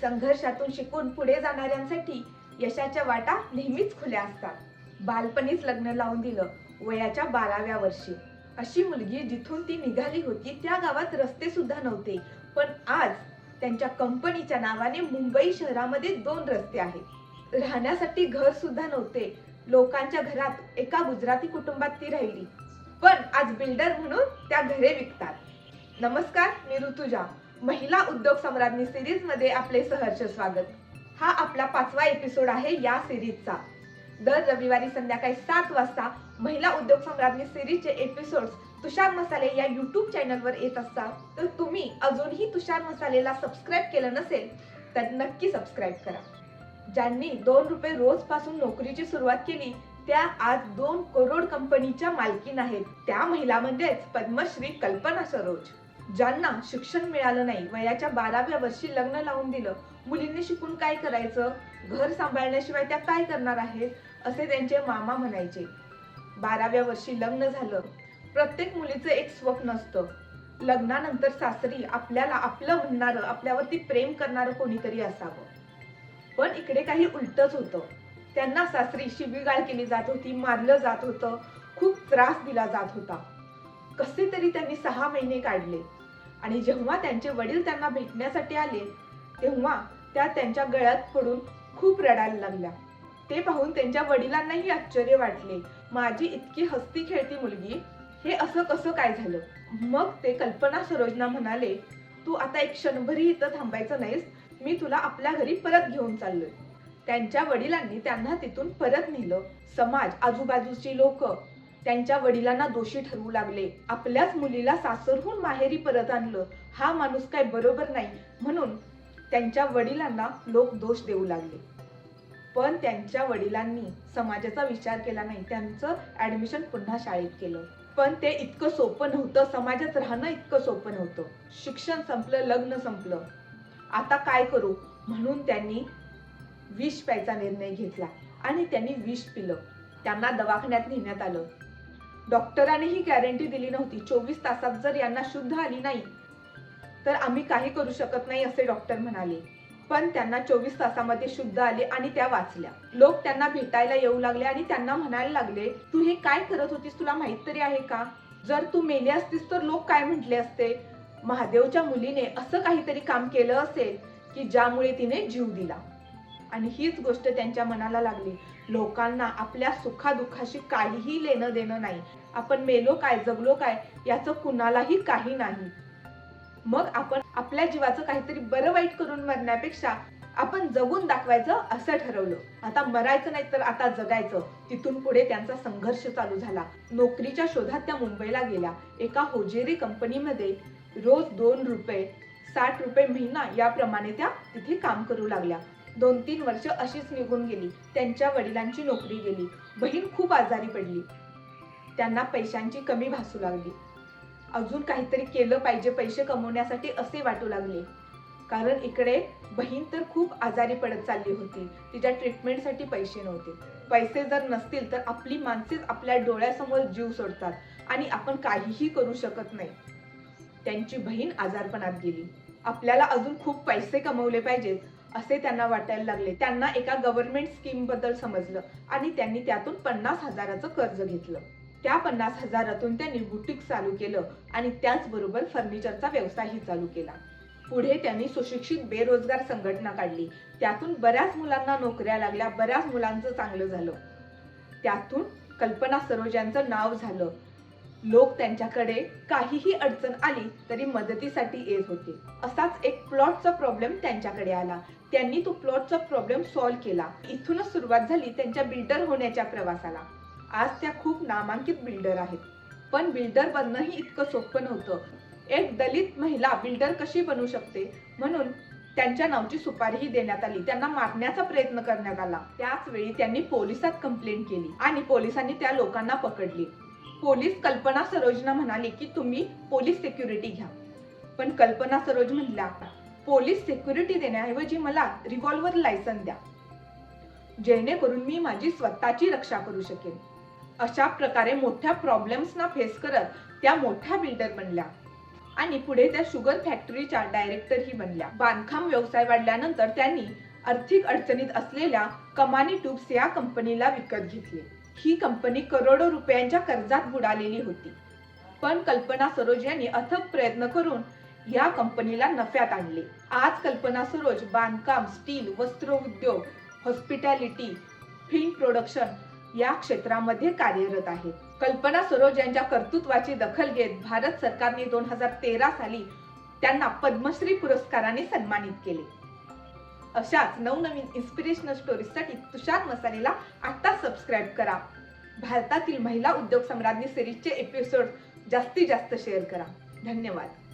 संघर्षातून शिकून पुढे जाणाऱ्यांसाठी यशाच्या वाटा नेहमीच खुल्या असतात. बालपणीच लग्न लावून दिलं वयाच्या बाराव्या वर्षी. अशी मुलगी जिथून ती निघाली होती त्या गावात रस्ते सुद्धा नव्हते. पण आज त्यांच्या कंपनीच्या नावाने मुंबई शहरामध्ये दोन रस्ते आहेत. राहण्यासाठी घर सुद्धा नव्हते. लोकांच्या घरात एका गुजराती कुटुंबात ती राहिली. पण आज बिल्डर म्हणून त्या घरे विकतात. नमस्कार मी ऋतुजा. महिला उद्योग सम्राज्ञी सिरीजमध्ये आपले सहर्ष स्वागत. हा आपला पाचवा एपिसोड आहे या सिरीजचा. दर रविवारी संध्याकाळी सात वाजता महिला उद्योग सम्राज्ञी सिरीजचे एपिसोड तुषार मसाले या युट्यूब चॅनलवर येत असतात. तर तुम्ही अजूनही तुषार मसालेला सबस्क्राईब केलं नसेल तर नक्की सबस्क्राईब करा. ज्यांनी दोन रुपये रोजपासून नोकरीची सुरुवात केली त्या आज दोन करोड कंपनीच्या मालकीन आहेत. त्या महिला म्हणजेच पद्मश्री कल्पना सरोज. ज्यांना शिक्षण मिळालं नाही वयाच्या बाराव्या वर्षी लग्न लावून दिलं मुलींनी शिकून काय करायचं? घर सांभाळण्याशिवाय त्या काय करणार आहेत? असे त्यांचे मामा म्हणायचे. बाराव्या वर्षी लग्न झालं. प्रत्येक मुलीचं एक स्वप्न असतं. लग्नानंतर सासरी आपल्याला आपलं म्हणणारं आपल्यावरती प्रेम करणारं कोणीतरी असावं. पण इकडे काही उलटच होतं. त्यांना सासरी शिवीगाळ केली जात होती मारलं जात होतं. खूप त्रास दिला जात होता. कसे तरी त्यांनी सहा महिने काढले. आणि जेव्हा त्यांचे वडील त्यांना भेटण्यासाठी आले तेव्हा त्या त्यांच्या गळ्यात पडून खूप रडायला लागल्या. ते पाहून त्यांच्या वडिलांनाही आश्चर्य वाटले. माझी इतकी हस्ती खेळती मुलगी हे असं कसं काय झालं? मग ते कल्पना सरोजना म्हणाले तू आता एक क्षणभरी इथं थांबायचं नाहीस. मी तुला आपल्या घरी परत घेऊन चाललोय. त्यांच्या वडिलांनी त्यांना तिथून परत नेलं. समाज आजूबाजूची लोक त्यांच्या वडिलांना दोषी ठरवू लागले. आपल्याच मुलीला सासरहून माहेरी परत आणलं. हा माणूस काय बरोबर नाही. म्हणून त्यांच्या वडिलांना लोक दोष देऊ लागले. पण त्यांच्या वडिलांनी समाजाचा विचार केला नाही. त्यांचं ऍडमिशन पुन्हा शाळेत केलं. पण ते इतकं सोपं नव्हतं. समाजात राहणं इतकं सोपं नव्हतं. शिक्षण संपलं लग्न संपलं. आता काय करू? म्हणून त्यांनी विष प्यायचा निर्णय घेतला आणि त्यांनी विष पिलं. त्यांना दवाखान्यात नेण्यात आलं. डॉक्टरांनी ही गॅरंटी दिली नव्हती. चोवीस तासात जर यांना शुद्ध आली नाही तर आम्ही काही करू शकत नाही असे डॉक्टर म्हणाले. पण त्यांना चोवीस तासामध्ये शुद्ध आले आणि त्या वाचल्या. लोक त्यांना भेटायला येऊ लागले आणि त्यांना म्हणायला लागले तू हे काय करत होतीस? तुला माहीत तरी आहे का? जर तू मेली असतीस तर लोक काय म्हटले असते? महादेवच्या मुलीने असं काहीतरी काम केलं असेल की ज्यामुळे तिने जीव दिला. आणि हीच गोष्ट त्यांच्या मनाला लागली. लोकांना आपल्या सुखादुःखाशी काहीही लेणं देणं नाही. आपण मेलो काय जगलो काय याचं कुणालाही काही नाही. मग आपण आपल्या जीवाचं काहीतरी बरं वाईट करून मरण्यापेक्षा आपण जगून दाखवायचं असं ठरवलं. आता मरायचं नाही तर आता जगायचं. तिथून पुढे त्यांचा संघर्ष चालू झाला. नोकरीच्या शोधात त्या मुंबईला गेल्या. एका होजेरी कंपनीमध्ये रोज दोन रुपये साठ रुपये महिना याप्रमाणे त्या तिथे काम करू लागल्या. दोन तीन वर्ष अशीच निघून गेली. त्यांच्या वडिलांची नोकरी गेली. बहीण खूप आजारी पडली. त्यांना पैशांची कमी भासू लागली. अजून काहीतरी केलं पाहिजे पैसे कमवण्यासाठी असे वाटू लागले. कारण इकडे बहीण तर खूप आजारी पडत चालली होती. तिच्या ट्रीटमेंटसाठी पैसे नव्हते. पैसे जर नसतील तर आपली माणसेच आपल्या डोळ्यासमोर जीव सोडतात आणि आपण काहीही करू शकत नाही. त्यांची बहीण आजारपणात गेली. आपल्याला अजून खूप पैसे कमवले पाहिजेत. असे त्यांना वाटायला लागले. त्यांना एका गव्हर्नमेंट स्कीमबद्दल समजलं आणि त्यांनी त्यातून पन्नास हजाराचं कर्ज घेतलं. त्या पन्नास हजारातून त्यांनी बुटीक चालू केलं आणि त्याचबरोबर फर्निचरचा व्यवसायही चालू केला. पुढे त्यांनी सुशिक्षित बेरोजगार संघटना काढली. त्यातून बऱ्याच मुलांना नोकऱ्या लागल्या बऱ्याच मुलांचं चांगलं झालं. त्यातून कल्पना सरोज यांचं नाव झालं. लोक त्यांच्याकडे काहीही अडचण आली तरी मदतीसाठी येत होते. असाच एक प्लॉटचा प्रॉब्लेम त्यांच्याकडे आला. त्यांनी तो प्लॉटचा प्रॉब्लेम सॉल्व्ह केला. इथूनच सुरुवात झाली त्यांच्या बिल्डर होण्याच्या प्रवासाला. आज त्या खूप नामांकित बिल्डर आहेत. पण बिल्डर बनणंही इतकं सोपं नव्हतं. एक दलित महिला बिल्डर कशी बनू शकते? म्हणून त्यांच्या नावची सुपारीही देण्यात आली. त्यांना मारण्याचा प्रयत्न करण्यात आला. त्याच वेळी त्यांनी पोलिसात कंप्लेंट केली आणि पोलिसांनी त्या लोकांना पकडली. पोलीस कल्पना सरोजना म्हणाले की तुम्ही पोलीस सिक्युरिटी घ्या. पण कल्पना सरोज म्हणल्या पोलीस सिक्युरिटी देण्याऐवजी मला रिव्हॉल्वर लायसन द्या. जेणेकरून मी माझी स्वतःची रक्षा करू शकेन. अशा प्रकारे मोठ्या प्रॉब्लेम्सना फेस करत त्या मोठ्या बिल्डर बनल्या. आणि पुढे त्या शुगर फॅक्टरीच्या डायरेक्टरही बनल्या. बांधकाम व्यवसाय वाढल्यानंतर त्यांनी आर्थिक अडचणीत असलेल्या कमानी ट्यूब्स या कंपनीला विकत घेतले. ही कंपनी करोडो रुपयांच्या कर्जात बुडालेली होती. पण कल्पना सरोज यांनी अथक प्रयत्न करून या कंपनीला नफ्यात आणले. आज कल्पना सरोज बांधकाम स्टील वस्त्र उद्योग हॉस्पिटॅलिटी फिल्म प्रोडक्शन या क्षेत्रामध्ये कार्यरत आहेत कल्पना सरोज यांच्या कर्तृत्वाची दखल घेत भारत सरकारने दोन हजार तेरा साली त्यांना पद्मश्री पुरस्काराने सन्मानित केले. अशाच नवनवीन इन्स्पिरेशनल स्टोरीजसाठी तुषार मसालेला आत्ता सबस्क्राईब करा. भारतातील महिला उद्योग सम्राज्ञी सिरीजचे एपिसोड जास्तीत जास्त शेअर करा. धन्यवाद.